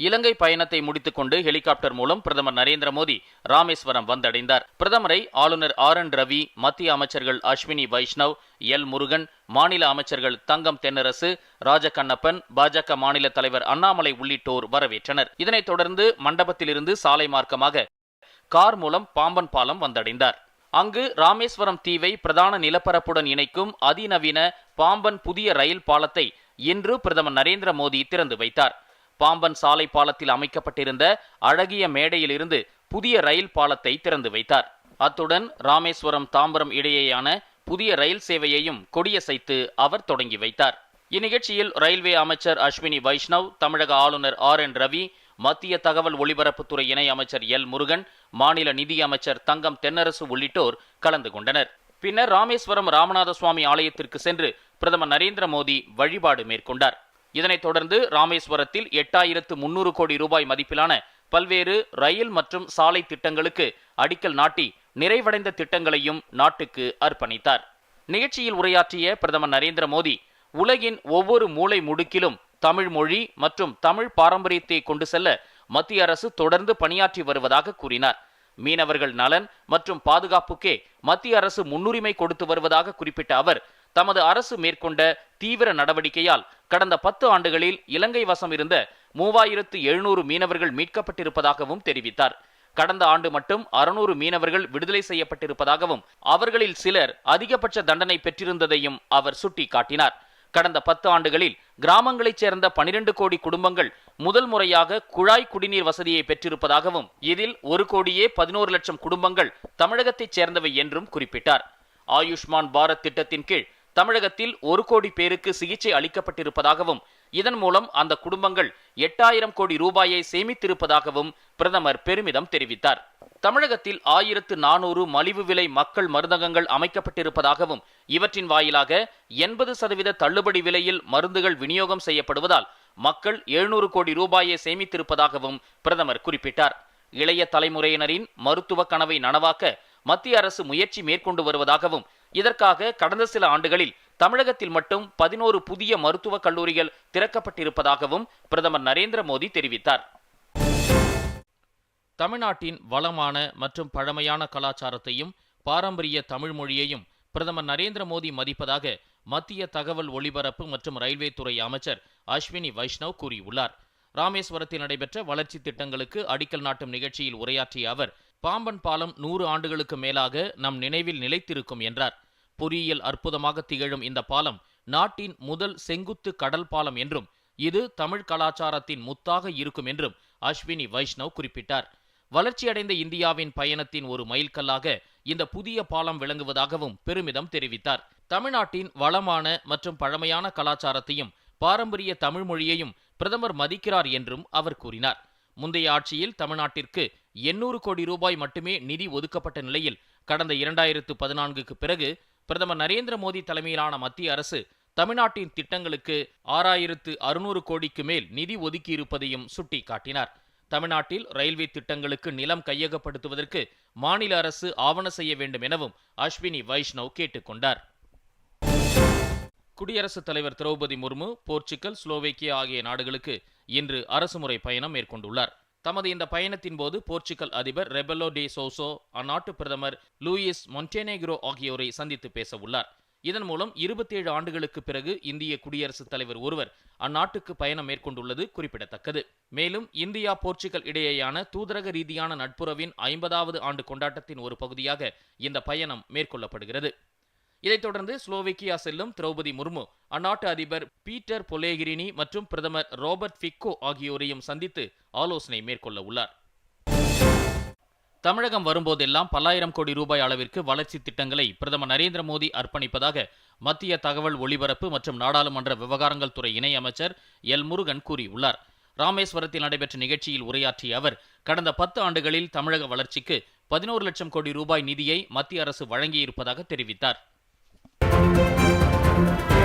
இலங்கை பயணத்தை முடித்துக்கொண்டு ஹெலிகாப்டர் மூலம் பிரதமர் நரேந்திர மோடி ராமேஸ்வரம் வந்தடைந்தார். பிரதமரை ஆளுநர் ஆர் என் ரவி மத்திய அமைச்சர்கள் அஸ்வினி வைஷ்ணவ் எல் முருகன் மாநில அமைச்சர்கள் தங்கம் தென்னரசு ராஜகண்ணப்பன் பாஜக மாநில தலைவர் அண்ணாமலை உள்ளிட்டோர் வரவேற்றனர். இதனைத் தொடர்ந்து மண்டபத்திலிருந்து சாலை மார்க்கமாக கார் மூலம் பாம்பன் பாலம் வந்தடைந்தார். அங்கு ராமேஸ்வரம் தீவை பிரதான நிலப்பரப்புடன் இணைக்கும் அதிநவீன பாம்பன் புதிய ரயில் பாலத்தை இன்று பிரதமர் நரேந்திர மோடி திறந்து வைத்தார். பாம்பன் சாலை பாலத்தில் அமைக்கப்பட்டிருந்த அழகிய மேடையிலிருந்து புதிய ரயில் பாலத்தை திறந்து வைத்தார். அத்துடன் ராமேஸ்வரம் தாம்பரம் இடையேயான புதிய ரயில் சேவையையும் கொடியசைத்து அவர் தொடங்கி வைத்தார். இந்நிகழ்ச்சியில் ரயில்வே அமைச்சர் அஸ்வினி வைஷ்ணவ் தமிழக ஆளுநர் ஆர் என் ரவி மத்திய தகவல் ஒலிபரப்புத்துறை இணை அமைச்சர் எல் முருகன் மாநில நிதி அமைச்சர் தங்கம் தென்னரசு உள்ளிட்டோர் கலந்து கொண்டனர். பின்னர் ராமேஸ்வரம் ராமநாத சுவாமி ஆலயத்திற்கு சென்று பிரதமர் நரேந்திர மோடி வழிபாடு மேற்கொண்டார். இதனைத் தொடர்ந்து ராமேஸ்வரத்தில் எட்டாயிரத்து முன்னூறு கோடி ரூபாய் மதிப்பிலான பல்வேறு ரயில் மற்றும் சாலை திட்டங்களுக்கு அடிக்கல் நாட்டி நிறைவடைந்த திட்டங்களையும் நாட்டுக்கு அர்ப்பணித்தார். நிகழ்ச்சியில் உரையாற்றிய பிரதமர் நரேந்திர மோடி உலகின் ஒவ்வொரு மூலை முடுக்கிலும் தமிழ் மொழி மற்றும் தமிழ் பாரம்பரியத்தை கொண்டு செல்ல மத்திய அரசு தொடர்ந்து பணியாற்றி வருவதாக கூறினார். மீனவர்கள் நலன் மற்றும் பாதுகாப்புக்கே மத்திய அரசு முன்னுரிமை கொடுத்து வருவதாக குறிப்பிட்ட அவர் தமது அரசு மேற்கொண்ட தீவிர நடவடிக்கையால் கடந்த பத்து ஆண்டுகளில் இலங்கை வசம் இருந்த மூவாயிரத்து எழுநூறு மீனவர்கள் மீட்கப்பட்டிருப்பதாகவும் தெரிவித்தார். கடந்த ஆண்டு மட்டும் அறுநூறு மீனவர்கள் விடுதலை செய்யப்பட்டிருப்பதாகவும் அவர்களில் சிலர் அதிகபட்ச தண்டனை பெற்றிருந்ததையும் அவர் சுட்டிக்காட்டினார். கடந்த பத்து ஆண்டுகளில் கிராமங்களைச் சேர்ந்த பனிரெண்டு கோடி குடும்பங்கள் முதல் முறையாக குழாய் குடிநீர் வசதியை பெற்றிருப்பதாகவும் இதில் ஒரு கோடியே பதினோரு லட்சம் குடும்பங்கள் தமிழகத்தைச் சேர்ந்தவை என்றும் குறிப்பிட்டார். ஆயுஷ்மான் பாரத் திட்டத்தின் கீழ் தமிழகத்தில் ஒரு கோடி பேருக்கு சிகிச்சை அளிக்கப்பட்டிருப்பதாகவும் இதன் மூலம் அந்த குடும்பங்கள் எட்டாயிரம் கோடி ரூபாயை சேமித்திருப்பதாகவும் பிரதமர் பெருமிதம் தெரிவித்தார். தமிழகத்தில் ஆயிரத்து நானூறு மலிவு விலை மக்கள் மருந்தகங்கள் அமைக்கப்பட்டிருப்பதாகவும் இவற்றின் வாயிலாக எண்பது சதவீத தள்ளுபடி விலையில் மருந்துகள் விநியோகம் செய்யப்படுவதால் மக்கள் எழுநூறு கோடி ரூபாயை சேமித்திருப்பதாகவும் பிரதமர் குறிப்பிட்டார். இளைய தலைமுறையினரின் மருத்துவ கனவை நனவாக்க மத்திய அரசு முயற்சி மேற்கொண்டு வருவதாகவும் இதற்காக கடந்த சில ஆண்டுகளில் தமிழகத்தில் மட்டும் பதினோரு புதிய மருத்துவக் கல்லூரிகள் திறக்கப்பட்டிருப்பதாகவும் பிரதமர் நரேந்திர மோடி தெரிவித்தார். தமிழ்நாட்டின் வளமான மற்றும் பழமையான கலாச்சாரத்தையும் பாரம்பரிய தமிழ் மொழியையும் பிரதமர் நரேந்திர மோடி மதிப்பதாக மத்திய தகவல் ஒலிபரப்பு மற்றும் ரயில்வே துறை அமைச்சர் அஸ்வினி வைஷ்ணவ் கூறியுள்ளார். ராமேஸ்வரத்தில் நடைபெற்ற வளர்ச்சி திட்டங்களுக்கு அடிக்கல் நாட்டும் நிகழ்ச்சியில் உரையாற்றிய அவர் பாம்பன் பாலம் நூறு ஆண்டுகளுக்கு மேலாக நம் நினைவில் நிலைத்திருக்கும் என்றார். பொறியியல் அற்புதமாக திகழும் இந்த பாலம் நாட்டின் முதல் செங்குத்து கடல் பாலம் என்றும் இது தமிழ் கலாச்சாரத்தின் முத்தாக இருக்கும் என்றும் அஸ்வினி வைஷ்ணவ் குறிப்பிட்டார். வளர்ச்சியடைந்த இந்தியாவின் பயணத்தின் ஒரு மைல்கல்லாக இந்த புதிய பாலம் விளங்குவதாகவும் பெருமிதம் தெரிவித்தார். தமிழ்நாட்டின் வளமான மற்றும் பழமையான கலாச்சாரத்தையும் பாரம்பரிய தமிழ் மொழியையும் பிரதமர் மதிக்கிறார் என்றும் அவர் கூறினார். முந்தைய ஆட்சியில் தமிழ்நாட்டிற்கு எண்ணூறு கோடி ரூபாய் மட்டுமே நிதி ஒதுக்கப்பட்ட நிலையில் கடந்த இரண்டாயிரத்து பதினான்குக்கு பிறகு பிரதமர் நரேந்திர மோடி தலைமையிலான மத்திய அரசு தமிழ்நாட்டின் திட்டங்களுக்கு ஆறாயிரத்து அறுநூறு கோடிக்கு மேல் நிதி ஒதுக்கியிருப்பதையும் சுட்டிக்காட்டினார். தமிழ்நாட்டில் ரயில்வே திட்டங்களுக்கு நிலம் கையகப்படுத்துவதற்கு மாநில அரசு ஆவண செய்ய வேண்டும் எனவும் அஸ்வினி வைஷ்ணவ் கேட்டுக்கொண்டார் குடியரசுத் தலைவர் திரௌபதி முர்மு போர்ச்சுகல் ஸ்லோவேக்கியா ஆகிய நாடுகளுக்கு இன்று அரசுமுறை பயணம் மேற்கொண்டுள்ளார். தமது இந்த பயணத்தின் போது போர்ச்சுகல் அதிபர் ரெபெலோ டே சோசோ அந்நாட்டு பிரதமர் லூயிஸ் மொன்டேனேக்ரோ ஆகியோரை சந்தித்து பேச உள்ளார் இதன் மூலம் இருபத்தேழு ஆண்டுகளுக்கு பிறகு இந்திய குடியரசுத் தலைவர் ஒருவர் அந்நாட்டுக்கு பயணம் மேற்கொண்டுள்ளது குறிப்பிடத்தக்கது. மேலும் இந்தியா போர்ச்சுகல் இடையேயான தூதரக ரீதியான நட்புறவின் ஐம்பதாவது ஆண்டு கொண்டாட்டத்தின் ஒரு பகுதியாக இந்த பயணம் மேற்கொள்ளப்படுகிறது. இதைத் தொடர்ந்து ஸ்லோவேக்கியா செல்லும் திரௌபதி முர்மு அந்நாட்டு அதிபர் பீட்டர் பொலேகிரினி மற்றும் பிரதமர் ராபர்ட் ஃபிக்கோ ஆகியோரையும் சந்தித்து ஆலோசனை மேற்கொள்ள உள்ளார். தமிழகம் வரும்போதெல்லாம் பல்லாயிரம் கோடி ரூபாய் அளவிற்கு வளர்ச்சி திட்டங்களை பிரதமர் நரேந்திர மோடி அர்ப்பணிப்பதாக மத்திய தகவல் ஒலிபரப்பு மற்றும் நாடாளுமன்ற விவகாரங்கள் துறை இணையமைச்சர் எல். முருகன் கூறியுள்ளார். ராமேஸ்வரத்தில் நடைபெற்ற நிகழ்ச்சியில் உரையாற்றிய அவர் கடந்த பத்து ஆண்டுகளில் தமிழக வளர்ச்சிக்கு பதினோரு லட்சம் கோடி ரூபாய் நிதியை மத்திய அரசு வழங்கியிருப்பதாக தெரிவித்தார். Música